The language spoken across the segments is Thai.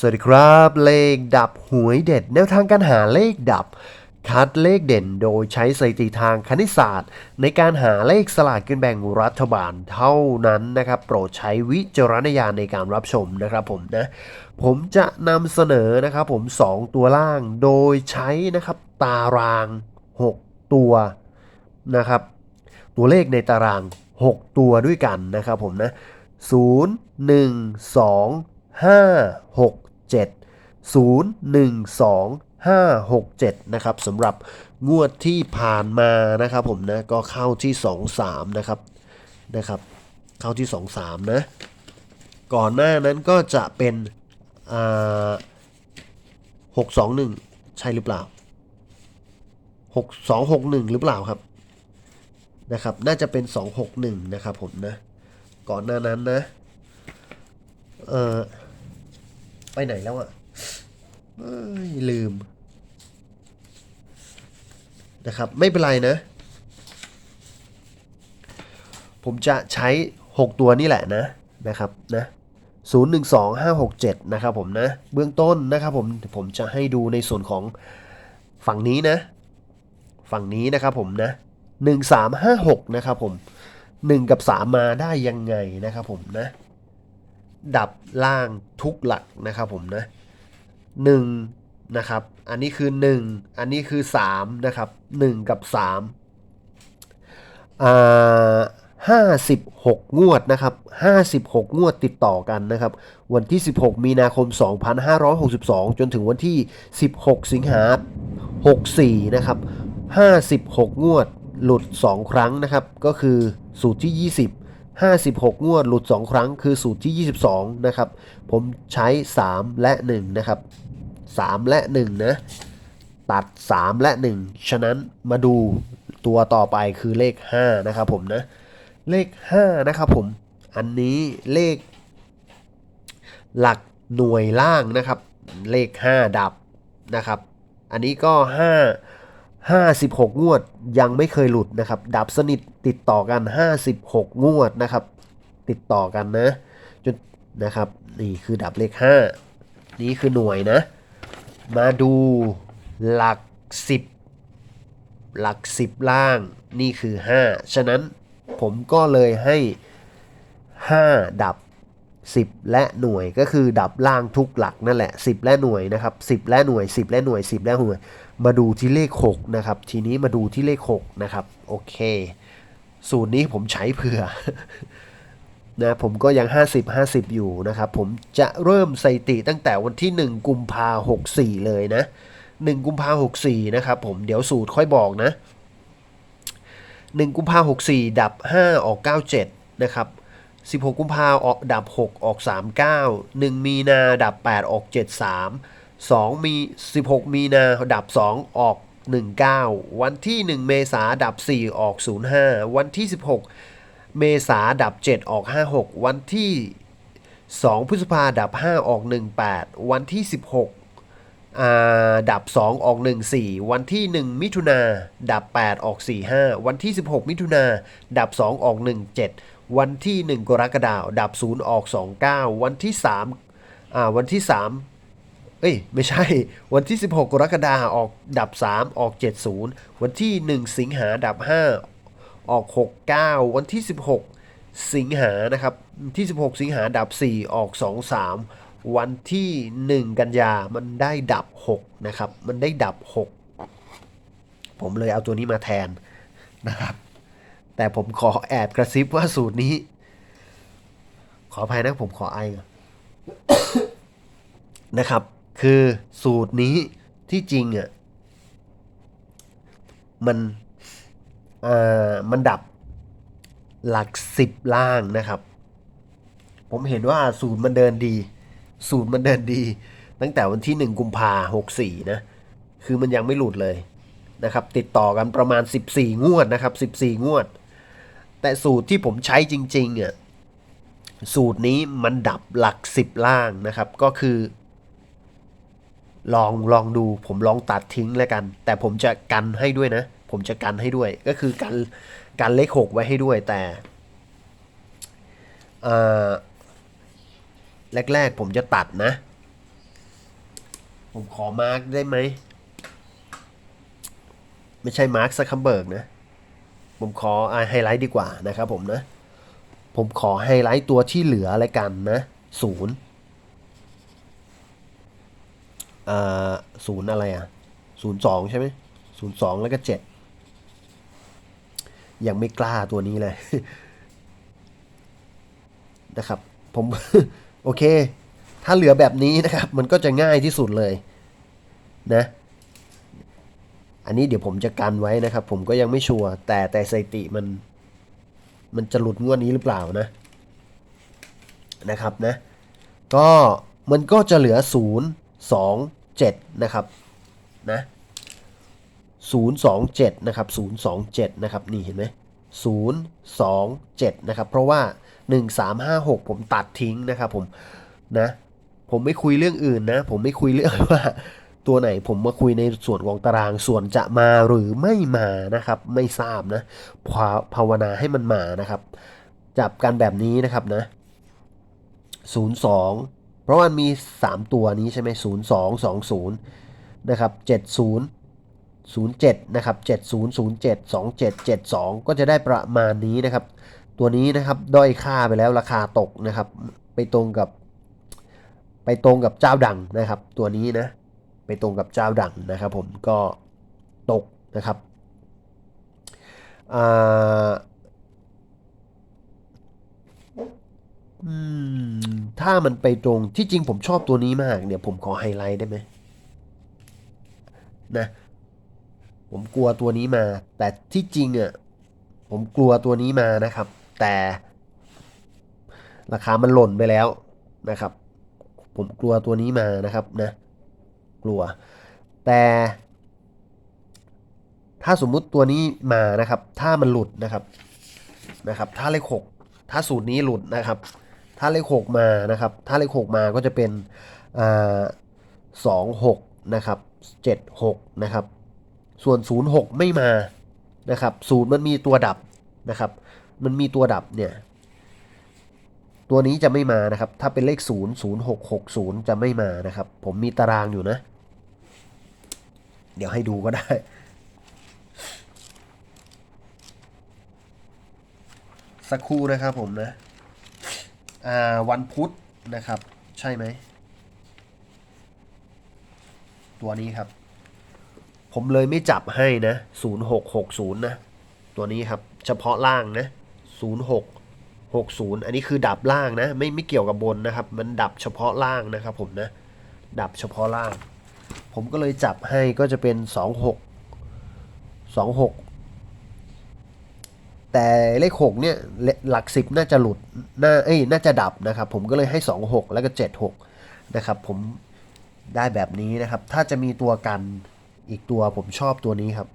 สวัสดีครับ เลขดับหวยเด็ดแนวทางการหาเลขดับ คัดเลขเด่นโดยใช้สถิติทางคณิตศาสตร์ ในการหาเลขสลากกินแบ่งรัฐบาลเท่านั้นนะครับ โปรดใช้วิจารณญาณในการรับชมนะครับผมนะ ผมจะนำเสนอนะครับผม 2 ตัวล่างโดยใช้นะครับตาราง 6 ตัวนะครับ ตัวเลขในตาราง 6 ตัวด้วยกันนะครับผมนะ 0 1 2 5 6 7 0 1 2 5 6 7 นะครับสำหรับงวดที่ผ่านมานะครับผมนะก็เข้าที่ 2 3 นะครับนะครับเข้าที่ 2 3 นะ ก่อนหน้านั้นก็จะเป็นอ่า6 2 1 ใช่หรือเปล่า 6 2 6 1 หรือเปล่าครับนะครับน่าจะเป็น 261 นะครับผมนะ ก่อนหน้านั้นนะเออ ไปไหนแล้วอะเอ้ยลืม นะครับ ไม่เป็นไรนะ ผมจะใช้ 6 ตัวนี่แหละนะนะครับนะ0 1 2 5 6 7 นะครับผมนะ เบื้องต้นนะครับผมผมจะให้ดูในส่วนของฝั่งนี้นะ ฝั่งนี้นะครับผมนะ 1 3 5 6 นะครับผม 1 กับ 3 มาได้ยังไงนะครับผมนะ ดับล่างทุกหลักนะครับผมนะ1นะครับ อันนี้คือ 1 อันนี้คือ3นะครับ 1 กับ3อ่า56 งวดนะครับ 56 งวดติดต่อกันนะครับ วันที่ 16 มีนาคม 2562 จนถึงวันที่ 16 สิงหา64 นะครับ 56 งวดหลุด 2 ครั้งนะครับ ก็คือสูตรที่ 20 56 งวดหลุด 2 ครั้งคือสูตรที่ 22 นะครับ ผมใช้ 3 และ 1 นะครับ 3 และ 1 นะ ตัด 3 และ 1 ฉะนั้นมาดูตัวต่อไปคือเลข 5 นะครับผมนะ เลข 5 นะครับผม อันนี้เลข หลักหน่วยล่างนะครับ เลข 5 ดับนะครับ อันนี้ก็ 5 56 งวดยังไม่เคยหลุดนะครับ ดับสนิทติดต่อกัน 56 งวดนะครับ ติดต่อกันนะจนนะครับนี่คือดับเลข 5 นี่คือหน่วยนะ มาดูหลัก 10 หลัก 10 ล่างนี่คือ 5 ฉะนั้นผมก็เลยให้ 5 ดับ 10 และหน่วยก็คือดับล่างทุกหลักนั่นแหละ 10 และหน่วยนะครับ 10 และหน่วย 10 และหน่วย 10 และหน่วย มาดูที่เลข 6 นะครับ ทีนี้มาดูที่เลข 6 นะครับ โอเค สูตรนี้ผมใช้เผื่อนะผมก็ยัง 50 50 อยู่นะครับ ผมจะเริ่มสถิติตั้งแต่วันที่ 1 กุมภา64เลยนะ 1 กุมภา64นะครับ ผมเดี๋ยวสูตรค่อยบอกนะ 1 กุมภา64ดับ 5 ออก 97 นะครับ 16 กุมภาออกดับ 6 ออก 39 1 มีนาดับ 8 ออก 73 2 มี 16 มีนาดับ 2 ออก 19 วันที่ 1 เมษาดับ 4 ออก 05 วันที่ 16 เมษาดับ 7 ออก 56 วันที่ 2 พฤษภาดับ 5 ออก 18 วันที่ 16 ดับ 2 ออก 14 วันที่ 1 มิถุนาดับ 8 ออก 45 วันที่ 16 มิถุนาดับ 2 ออก 17 วันที่ 1 กรกฎาคมดับ 0 ออก 29 วันที่3อ่าวันที่ 3 เอ้ยไม่ใช่ วันที่ 16 กรกฎาคมออกดับ 3 ออก 70 วันที่ 1 สิงหาดับ 5 ออก 69 วันที่ 16 สิงหานะครับที่ 16 สิงหาดับ 4 ออก 23 วันที่ 1 กันยามันได้ดับ 6 นะครับ มันได้ดับ 6 ผมเลยเอาตัวนี้มาแทนนะครับ แต่ผมขอแอบกระซิบว่าสูตรนี้ ขออภัยนะผมขอไอก่อนนะครับ คือสูตรนี้ที่จริงอะมันเอ่อมันดับหลักสิบล่างนะครับ ผมเห็นว่าสูตรมันเดินดี สูตรมันเดินดี ตั้งแต่วันที่หนึ่งกุมภาหกสี่นะ คือมันยังไม่หลุดเลยนะครับ ติดต่อกันประมาณ 14 งวดนะครับ 14 งวด แต่สูตรที่ผมใช้จริงๆอะสูตรนี้มันดับหลัก 10 ล่างนะครับ ก็คือ ลองลองดูผมลองตัดทิ้งแล้วกัน แต่ผมจะกันให้ด้วยนะ ผมจะกันให้ด้วย ก็คือกันกันเลขหกไว้ให้ด้วยแต่เอ่อแรกๆผมจะตัดนะ ผมขอมาร์กได้ไหม ไม่ใช่มาร์คซักคัมเบิร์กนะ ผมขอไฮไลท์ดีกว่านะครับผมนะ ผมขอไฮไลท์ตัวที่เหลืออะไรกันนะศูนย์ อ่าศูนย์อะไรอะศูนย์สองใช่ไหมศูนย์สองแล้วก็เจ็ดยังไม่กล้าตัวนี้เลยนะครับ ผมโอเค ถ้าเหลือแบบนี้นะครับ มันก็จะง่ายที่สุดเลยนะ อันนี้เดี๋ยวผมจะกันไว้นะครับ ผมก็ยังไม่ชัวร์แต่แต่สถิติมัน มันจะหลุดงวดนี้หรือเปล่านะ นะครับนะ ก็มันก็จะเหลือ 0 2 7 นะครับนะ0 2 7 นะครับ 0 2 7 นะครับ นี่เห็นไหม0 2 7 นะครับ เพราะว่า 1 3 5 6 ผมตัดทิ้งนะครับผมนะ ผมไม่คุยเรื่องอื่นนะ ผมไม่คุยเรื่องว่าตัวไหนผมมาคุยในส่วนของตารางส่วนจะมาหรือไม่มานะครับ ไม่ทราบนะภาภาวนาให้มันมานะครับ จับกันแบบนี้นะครับนะ 02 เพราะมันมี 3 ตัวนี้ใช่ไหม02 20นะครับ70 07นะครับ70 07 27 72ก็จะได้ประมาณนี้นะครับ ตัวนี้นะครับด้อยค่าไปแล้วราคาตกนะครับ ไปตรงกับ ไปตรงกับเจ้าดังนะครับ ตัวนี้นะไปตรงกับเจ้าดังนะครับ ผมก็ตกนะครับอ่าอืม ถ้ามันไปตรงที่จริงผมชอบตัวนี้มากเดี๋ยวผมขอไฮไลท์ได้ไหมนะ ผมกลัวตัวนี้มา แต่ที่จริงอะผมกลัวตัวนี้มานะครับ แต่ ราคามันหล่นไปแล้วนะครับ ผมกลัวตัวนี้มานะครับนะ กลัว แต่ ถ้าสมมุติตัวนี้มานะครับ ถ้ามันหลุดนะครับนะครับ ถ้าเลขหกถ้าสูตรนี้หลุดนะครับ ถ้าเลขหกมานะครับ ถ้าเลขหกมาก็จะเป็นสองหกนะครับเจ็ดหกนะครับ ส่วนศูนย์หกไม่มานะครับศูนย์มันมีตัวดับนะครับ มันมีตัวดับเนี่ย ตัวนี้จะไม่มานะครับ ถ้าเป็นเลข0 0 6 6 0จะไม่มานะครับ ผมมีตารางอยู่นะ เดี๋ยวให้ดูก็ได้สักครู่นะครับผมนะ วันพุธนะครับ ใช่ไหม ตัวนี้ครับ ผมเลยไม่จับให้นะ 0660 นะ ตัวนี้ครับ เฉพาะล่างนะ 06 60 อันนี้คือดับล่างนะ ไม่ไม่เกี่ยวกับบนนะครับ มันดับเฉพาะล่างนะครับผมนะ ดับเฉพาะล่าง ผมก็เลยจับให้ก็จะเป็น 26 26 แต่เลข 6 เนี่ย หลัก 10 น่าจะหลุดน่าเอ้ยน่าจะดับนะครับ ผมก็เลยให้ 26 แล้วก็ 76 นะครับ ผมได้แบบนี้นะครับ ถ้าจะมีตัวกันอีกตัวผมชอบตัวนี้ครับ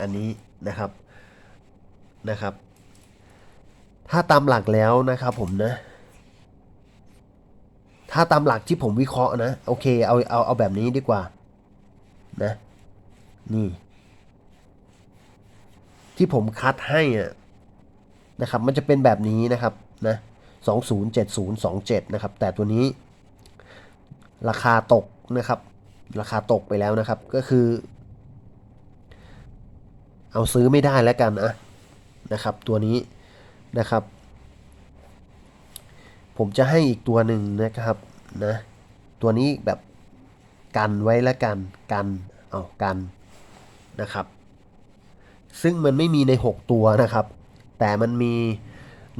อันนี้นะครับนะครับ ถ้าตามหลักแล้วนะครับผมนะ ถ้าตามหลักที่ผมวิเคราะห์นะ โอเค เอาเอาเอาแบบนี้ดีกว่า นะ นี่ ที่ผมคัดให้อะนะครับ มันจะเป็นแบบนี้นะครับนะสองศูนย์เจ็ดศูนย์สองเจ็ดนะครับ แต่ตัวนี้ ราคาตกนะครับ ราคาตกไปแล้วนะครับ ก็คือ เอาซื้อไม่ได้แล้วกันนะนะครับ ตัวนี้นะครับ ผมจะให้อีกตัวหนึ่งนะครับนะตัวนี้แบบกันไว้แล้วกันกันเอากันนะครับ ซึ่งมันไม่มีใน 6 ตัวนะครับ แต่มันมี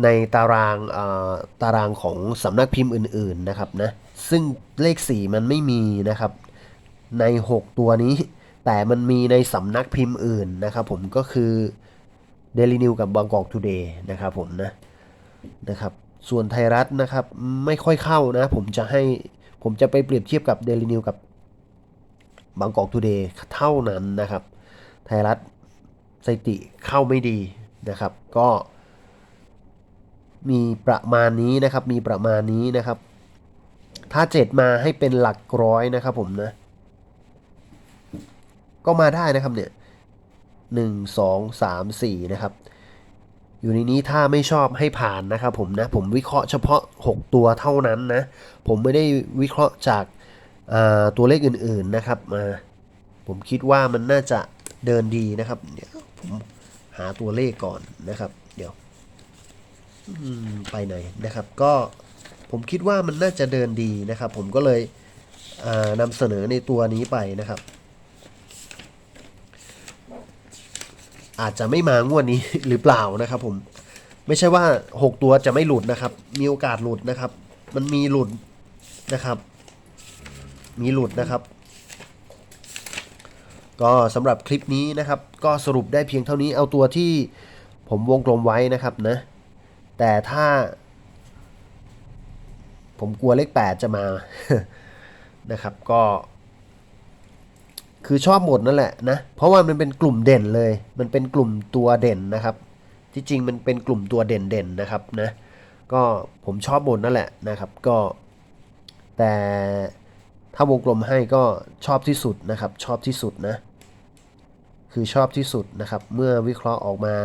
ในตารางเอ่อตารางของสำนักพิมพ์อื่นๆนะครับนะซึ่งเลข 4 มันไม่มีนะครับใน 6 ตัวนี้ แต่มันมีในสำนักพิมพ์อื่นนะครับ ผมก็คือ Daily New กับบางกอก Today นะครับผมนะนะครับ ส่วนไทยรัฐนะครับไม่ค่อยเข้านะ ผมจะให้ผมจะไปเปรียบเทียบกับ Daily New กับบางกอก Today เท่านั้นนะครับ ไทยรัฐสติเข้าไม่ดีนะครับ ก็ มีประมาณนี้นะครับมีประมาณนี้นะครับ ถ้าเจ็ดมาให้เป็นหลักร้อยนะครับผมนะ ก็มาได้นะครับเนี่ยหนึ่งสองสามสี่นะครับ อยู่ในนี้ถ้าไม่ชอบให้ผ่านนะครับผมนะผมวิเคราะห์เฉพาะ 6 ตัวเท่านั้นนะผมไม่ได้วิเคราะห์จากาตัวเลขอื่นๆนะครับมาผมคิดว่ามันน่าจะเดินดีนะครับเดี๋ยวผมหาตัวเลขก่อนนะครับ เดี๋ยวไปไหนนะครับ ก็ผมคิดว่ามันน่าจะเดินดีนะครับ ผมก็เลยนำเสนอในตัวนี้ไปนะครับ อาจจะไม่มางวดนี้หรือเปล่านะครับผมไม่ใช่ว่า 6 ตัวจะไม่หลุดนะครับ มีโอกาสหลุดนะครับ มันมีหลุดนะครับ มีหลุดนะครับ ก็สำหรับคลิปนี้นะครับ ก็สรุปได้เพียงเท่านี้เอาตัวที่ผมวงกลมไว้นะครับนะ แต่ถ้า ผมกลัวเลข 8 จะมานะครับ ก็ คือชอบหมดนั่นแหละนะ เพราะว่ามันเป็นกลุ่มเด่นเลย มันเป็นกลุ่มตัวเด่นนะครับ ที่จริงมันเป็นกลุ่มตัวเด่นเด่นๆนะครับนะ ก็ผมชอบหมดนั่นแหละนะครับ ก็ แต่ถ้าวงกลมให้ก็ชอบที่สุดนะครับ ชอบที่สุดนะ คือชอบที่สุดนะครับ เมื่อวิเคราะห์ออกมา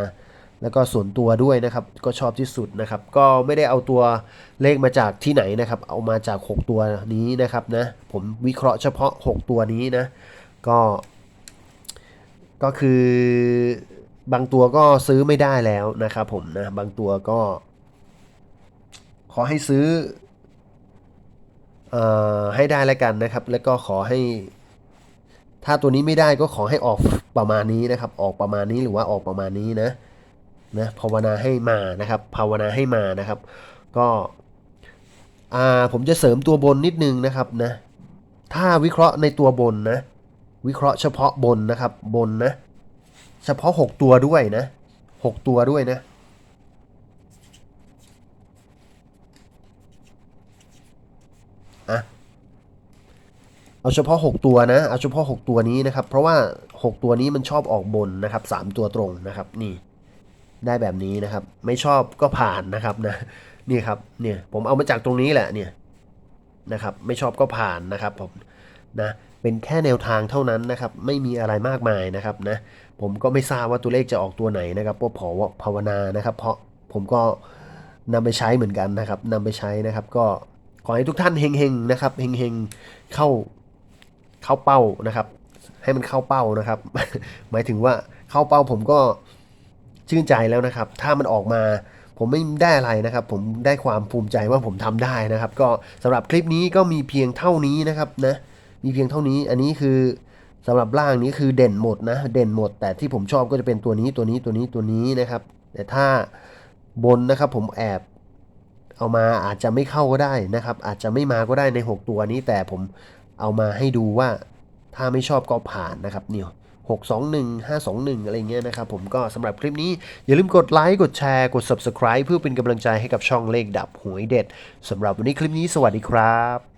แล้วก็ส่วนตัวด้วยนะครับ ก็ชอบที่สุดนะครับ ก็ไม่ได้เอาตัวเลขมาจากที่ไหนนะครับ เอามาจาก 6 ตัวนี้นะครับนะ ผมวิเคราะห์เฉพาะ 6 ตัวนี้นะ ก็ก็คือบางตัวก็ซื้อไม่ได้แล้วนะครับผมนะ บางตัวก็ ขอให้ซื้อเอ่อให้ได้แล้วกันนะครับ แล้วก็ขอให้ ถ้าตัวนี้ไม่ได้ก็ขอให้ออกประมาณนี้นะครับ ออกประมาณนี้หรือว่าออกประมาณนี้นะนะภาวนาให้มานะครับ ภาวนาให้มานะครับ ก็อ่าผมจะเสริมตัวบนนิดนึงนะครับนะ ถ้าวิเคราะห์ในตัวบนนะ วิเคราะห์เฉพาะบนนะครับ บนนะ เฉพาะ 6 ตัวด้วยนะ 6 ตัวด้วยนะอะเอาเฉพาะ 6 ตัวนะ เอาเฉพาะ 6 ตัวนี้นะครับ เพราะว่า 6 ตัวนี้มันชอบออกบนนะครับ 3 ตัวตรงนะครับนี่ได้แบบนี้นะครับ ไม่ชอบก็ผ่านนะครับนะนี่ครับเนี่ยผมเอามาจากตรงนี้แหละเนี่ยนะครับ ไม่ชอบก็ผ่านนะครับผม นะเป็นแค่แนวทางเท่านั้นนะครับไม่มีอะไรมากมายนะครับนะผมก็ไม่ทราบว่าตัวเลขจะออกตัวไหนนะครับก็ขอภาวนานะครับ เพราะผมก็นำไปใช้เหมือนกันนะครับนำไปใช้นะครับ ก็ขอให้ทุกท่านเฮงๆนะครับเฮงๆเข้าเข้าเป้านะครับ ให้มันเข้าเป้านะครับ หมายถึงว่าเข้าเป้าผมก็ชื่นใจแล้วนะครับ ถ้ามันออกมาผมไม่ได้อะไรนะครับ ผมได้ความภูมิใจว่าผมทำได้นะครับ ก็สำหรับคลิปนี้ก็มีเพียงเท่านี้นะครับนะ มีเพียงเท่านี้อันนี้คือสำหรับล่างนี้คือเด่นหมดนะเด่นหมด แต่ที่ผมชอบก็จะเป็นตัวนี้ตัวนี้ตัวนี้ตัวนี้นะครับ แต่ถ้าบนนะครับผมแอบเอามาอาจจะไม่เข้าก็ได้นะครับ อาจจะไม่มาก็ได้ใน 6 ตัวนี้ แต่ผมเอามาให้ดูว่าถ้าไม่ชอบก็ผ่านนะครับเนี่ยหกสองหนึ่งห้าสองหนึ่งอะไรเงี้ยนะครับผมก็สำหรับคลิปนี้ อย่าลืมกดไลค์กดแชร์กด subscribe เพื่อเป็นกำลังใจให้กับช่องเลขดับหวยเด็ดสำหรับวันนี้คลิปนี้สวัสดีครับ